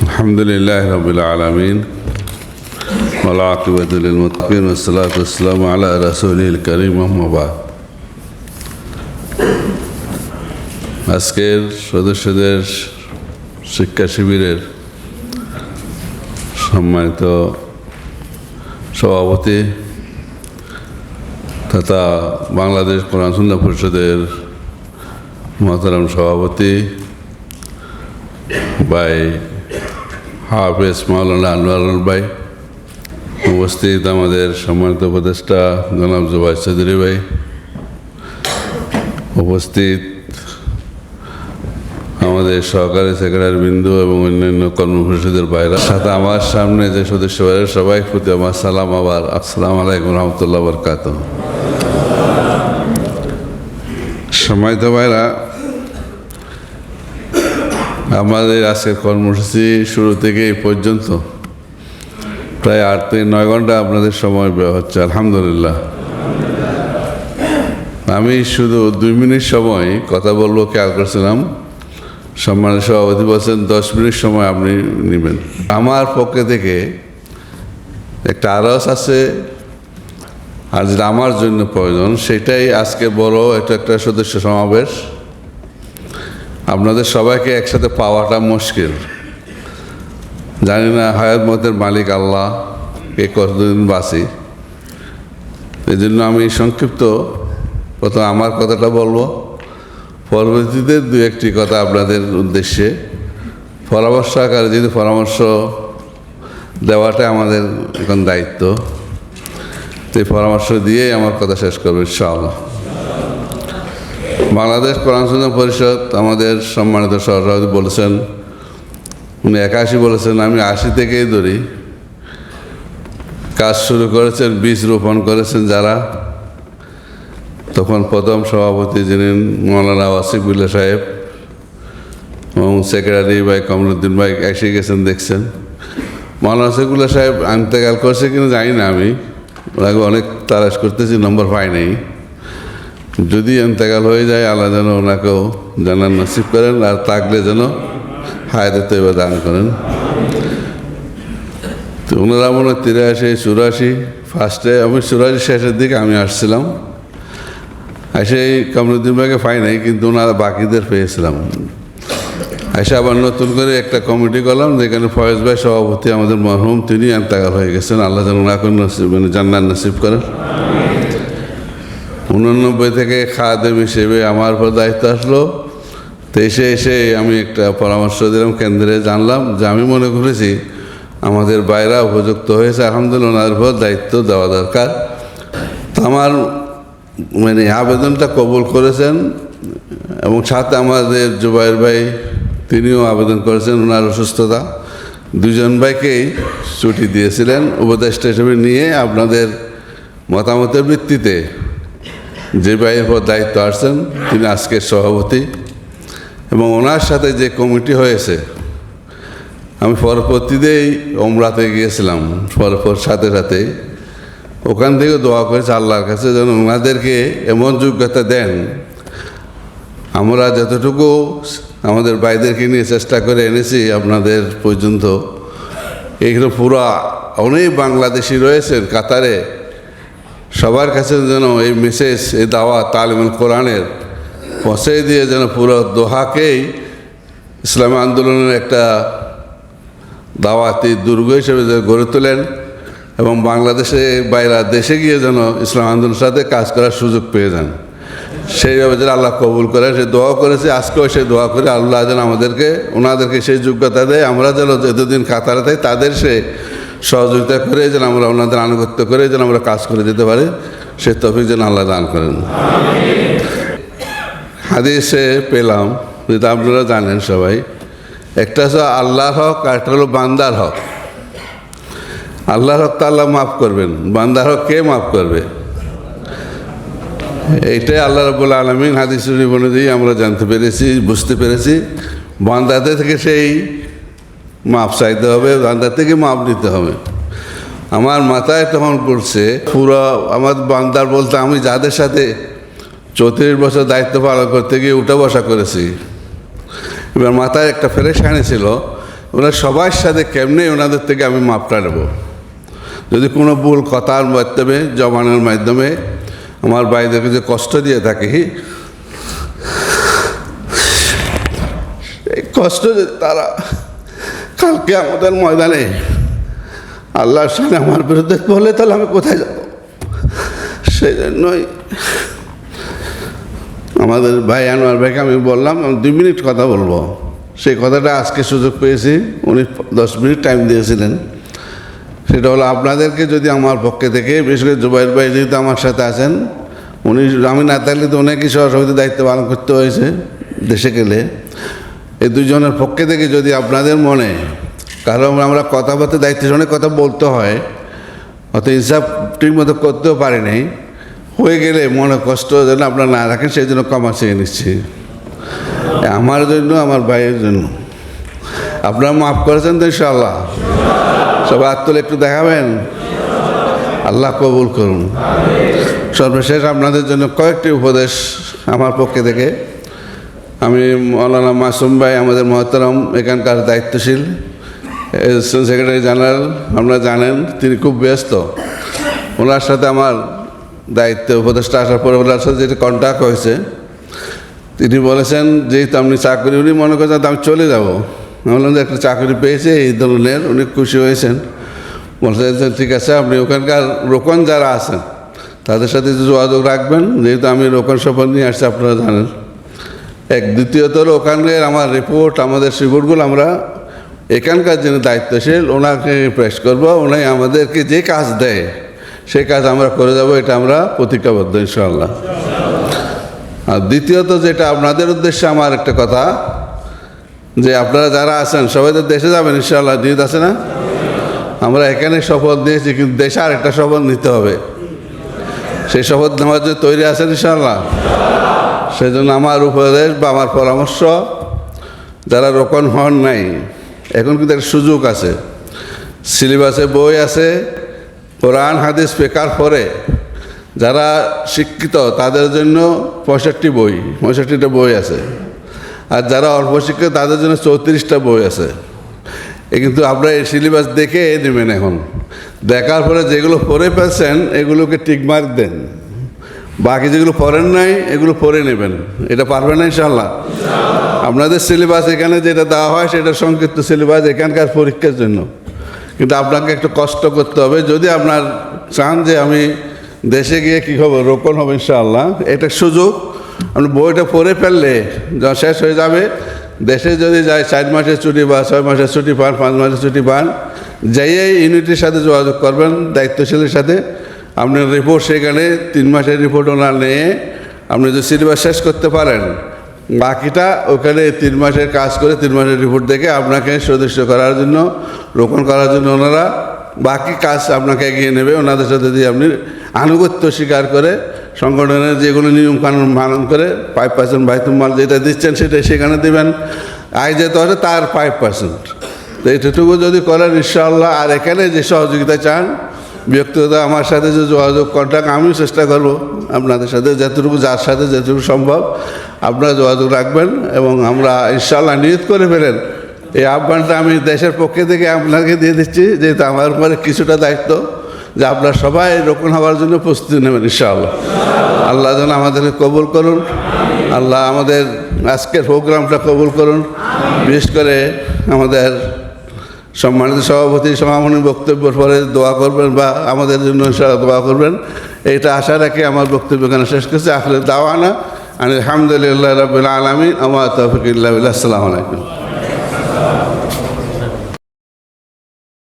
الحمد لله رب العالمين والعاقبة للمتقين والصلاة والسلام على رسوله الكريم أما بعد আজকের সদস্যদের শিক্ষা শিবিরের সম্মানিত সভাপতি তথা বাংলাদেশ কোরআন সুন্দর পরিষদের মহতারাম সভাপতি ভাই হাফেজ মাওলানা আনোয়ারুল ভাই, উপস্থিত আমাদের সম্মানিত উপদেষ্টা জনাব জুবাই চৌধুরী ভাই, উপস্থিত আমাদের সহকারী সেক্রেটারি বিন্দু এবং অন্যান্য কর্মপরিষদের বাইরে। সাথে আমার সামনে যে সদস্য বাইরে, সবাই প্রতি আমার সালাম, আবার আসসালাম আলাইকুম রহমতুল্লাহ বরকাত সম্মানিত ভাইরা আমাদের আজকের কর্মসূচি শুরু থেকে এই পর্যন্ত। প্রায় আট থেকে নয় ঘণ্টা আপনাদের সময় ব্যয় হচ্ছে, আলহামদুলিল্লাহ। আমি শুধু দুই মিনিট সময়, কথা বলব খেয়াল করছিলাম। সম্মানের সভাপতি বলছেন, দশ মিনিট সময় আপনি নেবেন। আমার পক্ষে থেকে একটা আরস আছে, আর যেটা আমার জন্য প্রয়োজন, সেটাই আজকে বড়, এটা একটা সদস্য সমাবেশ। আপনাদের সবাইকে একসাথে পাওয়াটা মুশকিল। জানি না হায়াত মতের মালিক আল্লাহ কে কতদিন বাঁচি। এই জন্য আমি সংক্ষিপ্ত প্রথম আমার কথাটা বলব। পরবর্তীতে দু একটি কথা আপনাদের উদ্দেশ্যে। পরামর্শ আকারে যদি পরামর্শ দেওয়াটা আমাদের এখন দায়িত্ব। সেই পরামর্শ দিয়েই আমার কথা শেষ করব, ইনশাআল্লাহ। বাংলাদেশ কোরআন পরিষদ আমাদের সম্মানিত সহসভাপতি বলেছেন। উনি একাশি বলেছেন, আমি আশি থেকেই ধরি। কাজ শুরু করেছেন, বীজ রোপণ করেছেন যারা। তখন প্রথম সভাপতি যিনি মৌলানা ওয়াসিফুল্লাহ সাহেব এবং সেক্রেটারি ভাই কমরুদ্দিন ভাই এসে গেছেন দেখছেন। মৌলানা ওয়াসিফুল্লাহ সাহেব আন্তেকাল করছে কিনা জানি না আমি। ওনাকে অনেক তালাশ করতেছি, নম্বর পাই নাই। যদি এন্তেকাল হয়ে যায়, আল্লাহ যেন ওনাকেও জানার নসিব করেন আর তাকলে যেন হায়াতে তৈবা দান করেন। তো ওনারা মনে হয় তিরাশি, চুরাশি, ফার্স্টে আমি চুরাশি শেষের দিকে আমি আসছিলাম। এসে এই কামরুদ্দিন ভাইকে পাই নাই, কিন্তু ওনারা বাকিদের পেয়েছিলাম। এসে আবার নতুন করে একটা কমিটি করলাম, যেখানে ফয়েজ ভাই সভাপতি আমাদের মরহুম, তিনি এন্তাকাল হয়ে গেছেন। আল্লাহ যেন ওনাকে নসিব মানে জান্নার নসিব করেন। উননব্বই থেকে খাদেম হিসেবে আমার উপর দায়িত্ব আসলো। তো এসে এসে আমি একটা পরামর্শ দিলাম, কেন্দ্রে জানলাম যে আমি মনে করেছি আমাদের বাইরা উপযুক্ত হয়েছে, আলহামদুলিল্লাহ ওনার উপর দায়িত্ব দেওয়া দরকার। তো আমার মানে আবেদনটা কবুল করেছেন এবং সাথে আমাদের জুবাইর ভাই তিনিও আবেদন করেছেন, ওনার অসুস্থতা। দুজন ভাইকেই ছুটি দিয়েছিলেন, উপদেষ্টা হিসেবে নিয়ে আপনাদের মতামতের ভিত্তিতে। যে ভাইয়ের পর দায়িত্ব আসছেন, তিনি আজকের সভাপতি। এবং ওনার সাথে যে কমিটি হয়েছে, আমি পরবর্তীতেই ওমরাতে গিয়েছিলাম। পরপর সাথে সাথে ওখান থেকে দোয়া করেছে আল্লাহর কাছে যেন ওনাদেরকে এমন যোগ্যতা দেন। আমরা যতটুকু আমাদের ভাইদেরকে নিয়ে চেষ্টা করে এনেছি আপনাদের পর্যন্ত, এগুলো পুরা অনেক বাংলাদেশি রয়েছেন, কাতারে। সবার কাছে যেন এই মেসেজ এই দাওয়া তালিমুল কোরআনের পৌঁছে দিয়ে যেন পুরো দোহাকেই ইসলামী আন্দোলনের একটা দাওয়াতি দুর্গ হিসেবে গড়ে তোলেন এবং বাংলাদেশে বাইরা দেশে গিয়ে যেন ইসলাম আন্দোলনের সাথে কাজ করার সুযোগ পেয়ে যান। সেইভাবে যেন আল্লাহ কবুল করে, সে দোয়া করেছে, আজকেও সে দোয়া করে, আল্লাহ যেন আমাদেরকে, ওনাদেরকে সেই যোগ্যতা দেয়। আমরা যেন যতদিন কাতারে থাকি, তাদের সে সহযোগিতা করে যেন আমরা ওনাদের আনুগত্য করে যেন আমরা কাজ করে দিতে পারি, সে তফিক যেন আল্লাহ দান করেন। হাদিসে পেলাম, যেটা আপনারা জানেন সবাই, একটা হচ্ছে আল্লাহর হক আর একটা হলো বান্দার হক। আল্লাহর হক তো আল্লাহ মাফ করবেন, বান্দার হক কে মাফ করবে? এইটাই আল্লাহ রবুল্লা আলমিন হাদিস অনুযায়ী আমরা জানতে পেরেছি, বুঝতে পেরেছি। বান্দাদের থেকে সেই মাপ চাইতে হবে, বান্দার থেকে মাপ নিতে হবে। আমার মাথায় তখন পড়ছে, পুরো আমার বান্দার বলতে আমি যাদের সাথে চৌত্রিশ বছর দায়িত্ব পালন করতে গিয়ে উঠা বসা করেছি, এবার মাথায় একটা ফেরেশানি ছিল ওরা সবার সাথে কেমনে ওনাদের থেকে আমি মাপটা নেব? যদি কোনো ভুল কথার মাধ্যমে জমানোর মাধ্যমে আমার ভাইদেরকে যে কষ্ট দিয়ে থাকি, এই কষ্ট যে তারা কালকে আমাদের ময়দানে আল্লাহর সামনে আমার বিরুদ্ধে বলে, তাহলে আমি কোথায় যাব? সেই জন্যই আমাদের ভাই আনোয়ার ভাইকে আমি বললাম, আমি দুই মিনিট কথা বলব। সেই কথাটা আজকে সুযোগ পেয়েছি, উনি দশ মিনিট টাইম দিয়েছিলেন। সেটা হলো আপনাদেরকে যদি আমার পক্ষে থেকে, বিশেষ করে জুবাইর ভাই যেহেতু আমার সাথে আছেন, উনি, আমি না থাকলে তো অনেকই কিছু দায়িত্ব পালন করতে হয়েছে দেশে গেলে। এই দুজনের পক্ষে থেকে যদি আপনাদের মনে কারণ আমরা কথাবার্তা দায়িত্ব অনেক কথা বলতে হয়। অত হিসাব ঠিক মতো করতেও পারি নাই। হয়ে গেলে মনে কষ্ট যেন আপনারা না রাখেন, সেই জন্য ক্ষমা চেয়ে নিচ্ছি। আমার জন্য, আমার ভাইয়ের জন্য। আপনারা মাফ করেছেন তো ইনশাআল্লাহ? সবাই আত্মলে একটু দেখাবেন? আল্লাহ কবুল করুন। সর্বশেষ আপনাদের জন্য কয়েকটি উপদেশ আমার পক্ষে থেকে আমি মৌলানা মাসুম ভাই, আমাদের মহতরম, এখানকার দায়িত্বশীল সেক্রেটারি জেনারেল আপনারা জানেন, তিনি খুব ব্যস্ত। ওনার সাথে আমার দায়িত্ব, উপদেষ্টা আসার পরে ওনার সাথে যেটা কন্ট্যাক্ট হয়েছে, তিনি বলেছেন, যেহেতু আপনি চাকরি, উনি মনে করছেন আমি চলে যাব। আমি বললাম যে একটা চাকরি পেয়েছে, এই ধরনের। উনি খুশি হয়েছেন। বলছেন ঠিক আছে, আপনি ওখানকার রোকন যারা আছেন, তাদের সাথে যোগাযোগ রাখবেন। যেহেতু আমি রোকন সফর নিয়ে আসছি, আপনারা জানেন। এক দ্বিতীয়ত হলো ওখানের আমার রিপোর্ট আমাদের রিপোর্টগুলো আমরা এখানকার যিনি দায়িত্বশীল, ওনাকে প্রেস করব ওনাই আমাদেরকে যে কাজ দেয়, সেই কাজ আমরা করে যাব, এটা আমরা প্রতিজ্ঞাবদ্ধ, ইনশাআল্লাহ। আর দ্বিতীয়ত যেটা আপনাদের উদ্দেশ্যে আমার একটা কথা, যে আপনারা যারা আছেন, সবাই তো দেশে যাবেন, ইনশাআল্লাহ জিদ আছে না? আমরা এখানে শপথ নিয়েছি, কিন্তু দেশে আর একটা শপথ নিতে হবে। সেই শপথ নেওয়ার জন্য তৈরি আছেন, ইনশাআল্লাহ? সেই জন্য আমার উপদেশ বা আমার পরামর্শ, যারা রোপণ হন নাই, এখন কিন্তু একটা সুযোগ আছে। সিলেবাসে বই আছে, কোরআন, হাদিস পেকার পরে যারা শিক্ষিত, তাদের জন্য পঁয়ষট্টি বই, পঁয়ষট্টিটা বই আছে। আর যারা অল্প শিক্ষিত, তাদের জন্য চৌত্রিশটা বই আছে। এ কিন্তু আপনারা এই সিলেবাস দেখে নেবেন এখন। দেখার পরে যেগুলো পড়ে পেয়েছেন এগুলোকে টিকমার্ক দেন। বাকি যেগুলো পড়েন নাই, এগুলো পড়ে নেবেন। এটা পারবেন না ইনশাল্লাহ আপনাদের সিলেবাস এখানে যেটা দেওয়া হয়, সেটা সংক্ষিপ্ত সিলেবাস এখানকার পরীক্ষার জন্য। কিন্তু আপনাকে একটু কষ্ট করতে হবে। যদি আপনার চান যে আমি দেশে গিয়ে কী হবে, রোপণ হবে ইনশাআল্লাহ, এটা সুযোগ। আপনি বইটা পড়ে ফেললে যখন শেষ হয়ে যাবে, দেশে যদি যায়, চার মাসের ছুটি বা ছয় মাসের ছুটি পান, পাঁচ মাসের ছুটি পান যাইয়েই ইউনিটির সাথে যোগাযোগ করবেন, দায়িত্বশীলের সাথে আপনার রিপোর্ট সেখানে তিন মাসের রিপোর্ট ওনার নিয়ে আপনি যদি সিলেবাস শেষ করতে পারেন, বাকিটা ওখানে তিন মাসের কাজ করে তিন মাসের রিপোর্ট দেখে আপনাকে সদস্য করার জন্য, রোপণ করার জন্য ওনারা বাকি কাজ আপনাকে এগিয়ে নেবে। ওনাদের সাথে যদি আপনি আনুগত্য স্বীকার করে, সংগঠনের যেগুলো নিয়ম কানুন পালন করে ফাইভ পার্সেন্ট বাইতুম মাল যেটা দিচ্ছেন সেটা সেখানে দেবেন। আয় যেতে হবে তার ফাইভ পার্সেন্ট তো এটুকু যদি করেন, ইনশাআল্লাহ। আর এখানে যে সহযোগিতা চান ব্যক্তিগত আমার সাথে যে যোগাযোগ কন্ট্যাক্ট আমিও চেষ্টা করব আপনাদের সাথে যতটুকু যার সাথে যতটুকু সম্ভব আপনারা যোগাযোগ রাখবেন এবং আমরা ইনশাল্লাহ নিয়ত করে ফেলেন। এই আহ্বানটা আমি দেশের পক্ষে থেকে আপনাকে দিয়ে দিচ্ছি, যেহেতু আমার উপরে কিছুটা দায়িত্ব, যে আপনারা সবাই রোপণ হওয়ার জন্য প্রস্তুতি নেবেন ইনশাআল্লাহ। আল্লাহ যেন আমাদেরকে কবুল করুন, আল্লাহ আমাদের আজকের প্রোগ্রামটা কবুল করুন, বিশেষ করে আমাদের সম্মানিত সভাপতি, সমাপনী বক্তব্যের পরে দোয়া করবেন বা আমাদের জন্য দোয়া করবেন। এটা আশা রাখি আমার বক্তব্য এখানে শেষ করছি। আসলে দাওয়ানা আলহামদুলিল্লাহ রবিল আলমিন। আমার তফিক আসসালামু আলাইকুম।